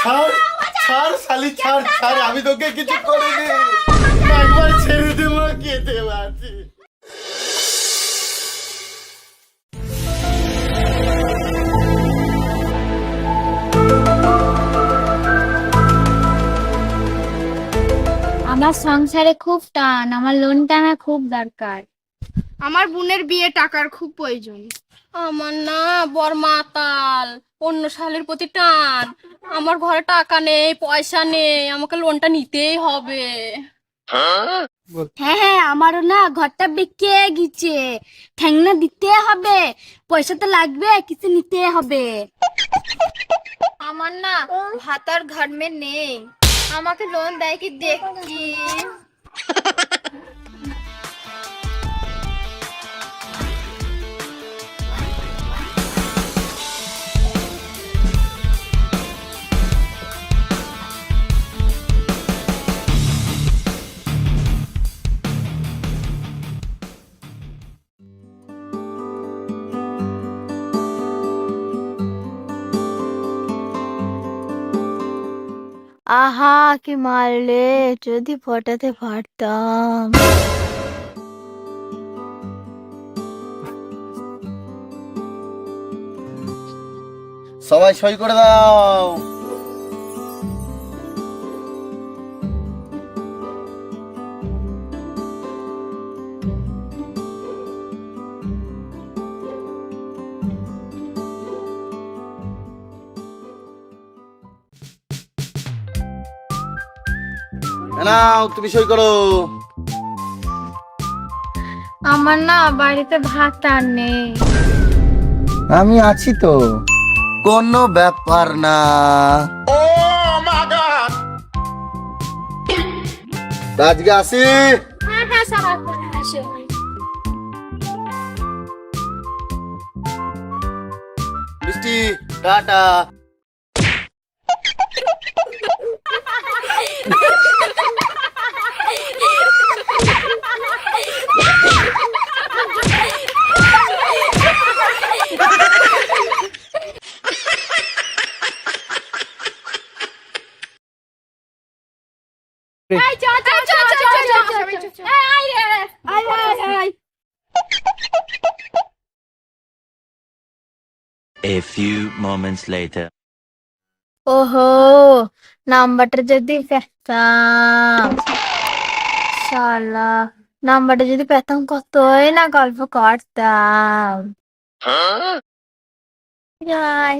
ছাড় শালি, ছাড় ছাড়, আমি তোকে কিছু করিনি। একবার ছেড়ে কেটে আমার সংসারে খুব টান, আমার লোন টানা খুব দরকার। আমার বোনের বিয়ে টাকার খুব প্রয়োজন। আমার না বর মাতাল অন্য সালের প্রতি টান। আমার ঘরে টাকা নেই পয়সা নেই আমাকে লোনটা নিতেই হবে। হ্যাঁ হ্যাঁ আমারও না ঘরটা বিকে গেছে। ঠ্যাংনা দিতে হবে পয়সা তো লাগবে কিছু নিতে হবে। আমার না ভাতার ঘর মে নেই। আমাকে লোন দেয় কি দেখি? আহা কি মারলে? যদি ফটাতে পারতাম। সবাই সই করে দাও। নাও তুমি সই করো। আমার না বাড়িতে ভাত আর নেই। আমি আছি তো। কোনো ব্যাপার না। আজকে আসি। হ্যাঁ হ্যাঁ স্যার আসো বৃষ্টি tata. A few moments later. ওহো নাম্বারটা যদি পেতাম। শালা নাম্বারটা যদি পেতাম কতই না গল্প করতাম। যাই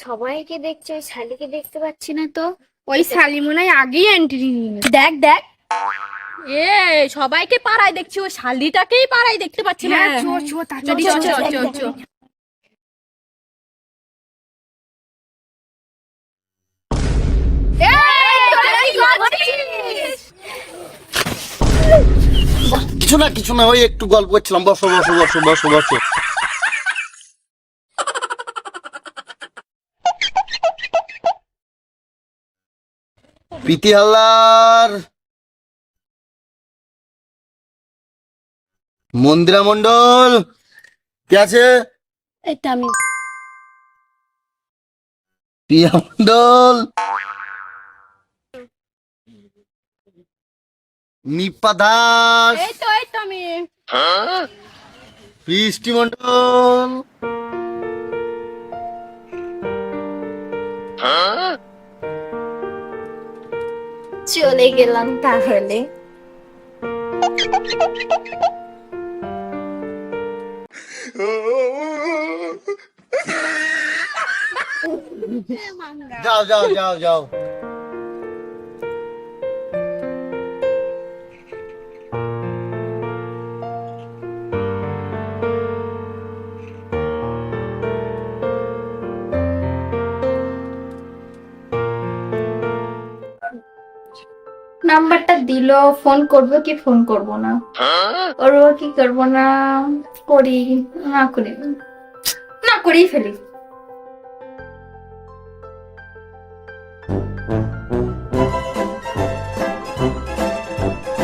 সবাইকে দেখছে ওই শালিকে দেখতে পাচ্ছি না তো? ওই শালি মনে হয় আগেই এন্ট্রি নিয়ে দেখ দেখ। এ সবাইকে পাড়ায় দেখছি ওই শালিটাকেই পাড়ায় দেখতে পাচ্ছি না হ্যাঁ চো চো তাড়াতাড়ি চো, চো চো, চো চো, চো। কিছু না কিছু না ওই একটু গল্প করছিলাম বসো বসো বসো বসো বসো প্রীতি হালদার মন্দিরা মন্ডল কে আছে? এটা আমি। প্রিয়া মন্ডল নিপা দাস। এই তো এই তো আমি। বৃষ্টি মন্ডল চলে গেলাম তাহলে। যাও যাও যাও। যাও নাম্বারটা দিল ফোন করব কি ফোন করব না? করব কি করব না, করি না করি, না করেই ফেলি।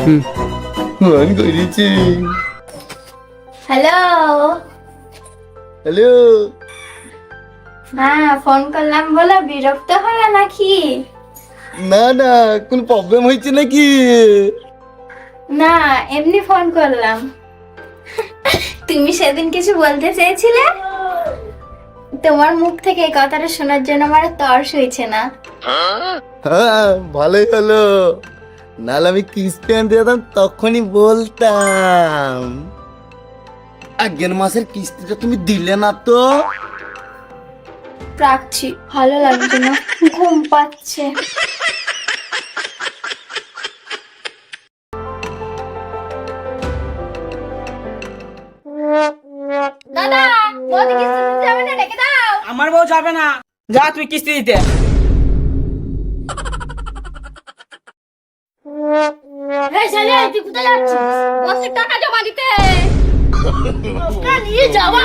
ফোন করেছি হ্যালো? হ্যালো? হ্যাঁ ফোন করলাম বলে বিরক্ত হলো নাকি? না না কোন প্রবলেম হয়েছে নাকি? না এমনি ফোন করলাম। তুমি সেদিন কিছু বলতে চেয়েছিলে? তোমার মুখ থেকে এই কথাটা শোনার জন্য আমার তর্স হয়েছে না। হ্যাঁ ভালোই হলো। নাহলে আমি কিস্তি আনতে যেতাম তখনই বলতাম। আগের মাসের কিস্তিটা তুমি দিলে না তো? রাখছি ভালো লাগছে না। ঘুম পাচ্ছে। দাদা বৌদি কিস্তি দিতে যাবে না ডেকে দাও। আমার বউ যাবে না। যা তুই কিস্তি দিতে। তুই কোথায় যাচ্ছিস? বসে টাকা জমা দিতে। নিয়ে যাওয়া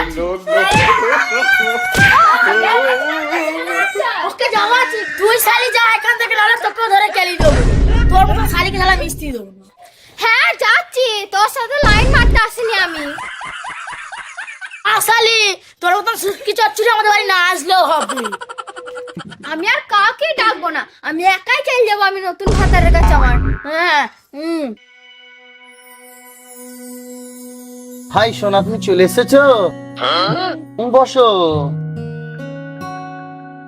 ওকে যাওয়াচ্ছি তুই শালি যা, এখান থেকে নাহলে তোকে ধরে কেলি দেবো। তোর মতো শালিকে নাহলে মিষ্টি দেবো হ্যাঁ যাচ্ছি। তোর সাথে লাইন মারতে আসিনি আমি। আসালি তোর মতন সুটকি চচ্চড়ি আমাদের বাড়ি না আসলেও হবে। আমি আর কাউকে ডাকবো না। আমি একাই চলে যাব আমি নতুন ভাতারের কাছে আমার। হ্যাঁ হুম। হাই সোনা তুমি চলে এসেছ? বসো।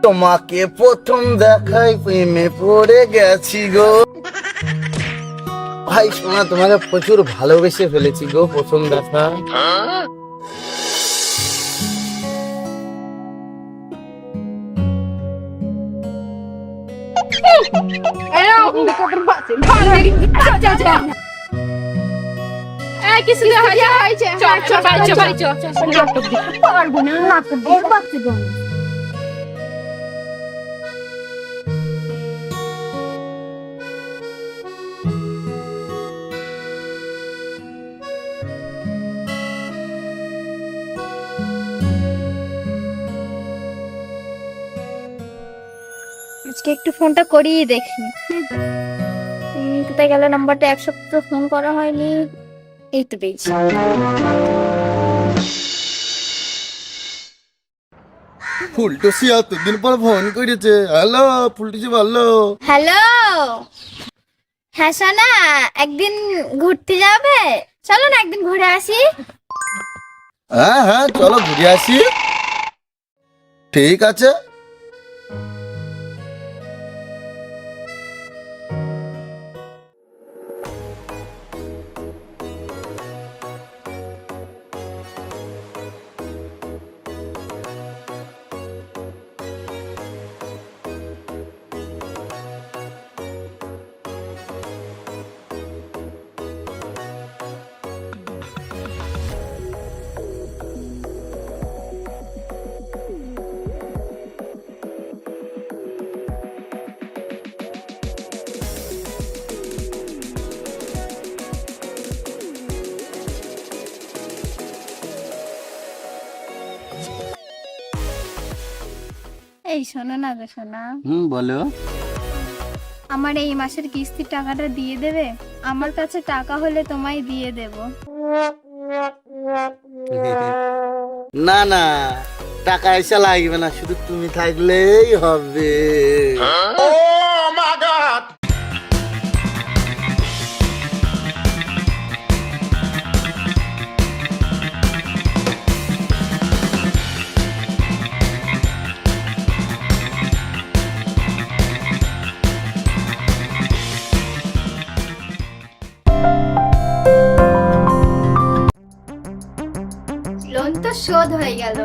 তোমাকে প্রথম দেখাই প্রেমে পড়ে গেছি গো। ভাই সোনা তোমাকে প্রচুর ভালোবেসে ফেলেছি গো প্রথম দেখা। এই কিছু দেওয়া হয়েছে। চল চল বাড়ি চল বাড়ি চল পারব না নাটক আজকে একটু ফোনটা করিয়ে দেখি। কোথায় গেল? নাম্বারটা এক সপ্তাহ ফোন করা হয়নি। এই তো পেয়েছি ফুলটুসি এতদিন পর ফোন করেছে। হ্যালো ফুলটুসি ভালো হ্যালো। হ্যাঁ সোনা একদিন ঘুরতে যাবে? চলো না একদিন ঘুরে আসি। হ্যাঁ হ্যাঁ চলো ঘুরে আসি। ঠিক আছে। এই শোনো না গো সোনা হুম বলো। আমার এই মাসের কিস্তির টাকাটা দিয়ে দেবে? আমার কাছে টাকা হলে তোমায় দিয়ে দেব। না না টাকা এসে লাগবে না শুধু তুমি থাকলেই হবে। শোধ হয়ে গেল।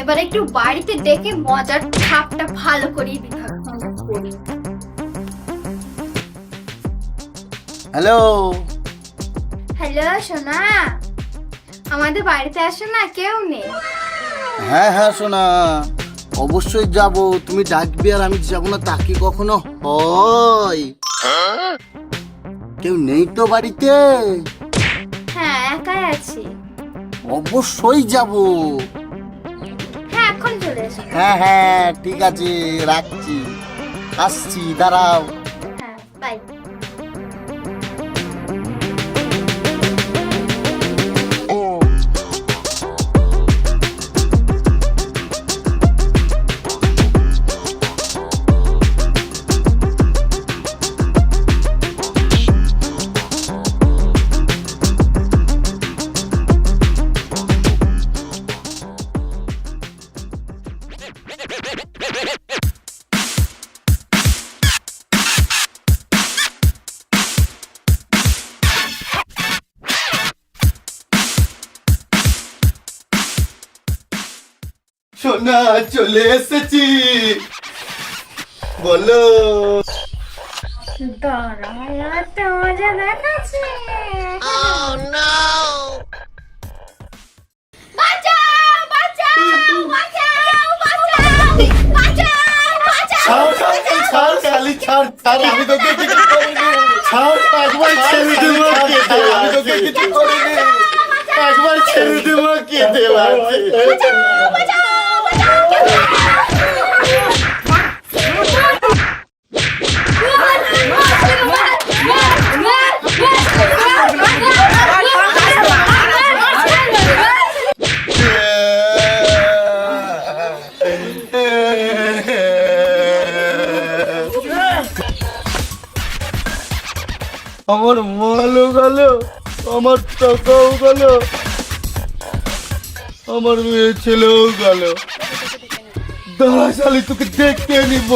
এবার একটু বাড়িতে ডেকে মজার ছাপটা ভালো করিয়ে দিতে হবে হ্যালো? হ্যালো সোনা। আমাদের বাড়িতে আসো না কেউ নেই। হ্যাঁ হ্যাঁ সোনা। অবশ্যই যাব। তুমি ডাকবে আর আমি যাব না তাকে কখনো হয়? কেউ নেই তো বাড়িতে? হ্যাঁ একাই আছি। অবশ্যই যাব। হ্যাঁ এখন চলে এসো। হ্যাঁ হ্যাঁ ঠিক আছে রাখছি। আসছি দাঁড়াও। হ্যাঁ বাই খালি ছাড় ছাড় আমি তোকে কিছু করিনি। ছাড় দেবো কেটে আমি তোকে কিছু করিনি। একবার ছেড়ে দেবো কেটে আমার মালও গেল আমার টাকাও গেল আমার মেয়ে ছেলেও গেল। দাঁড়া শালি তোকে দেখতে নিব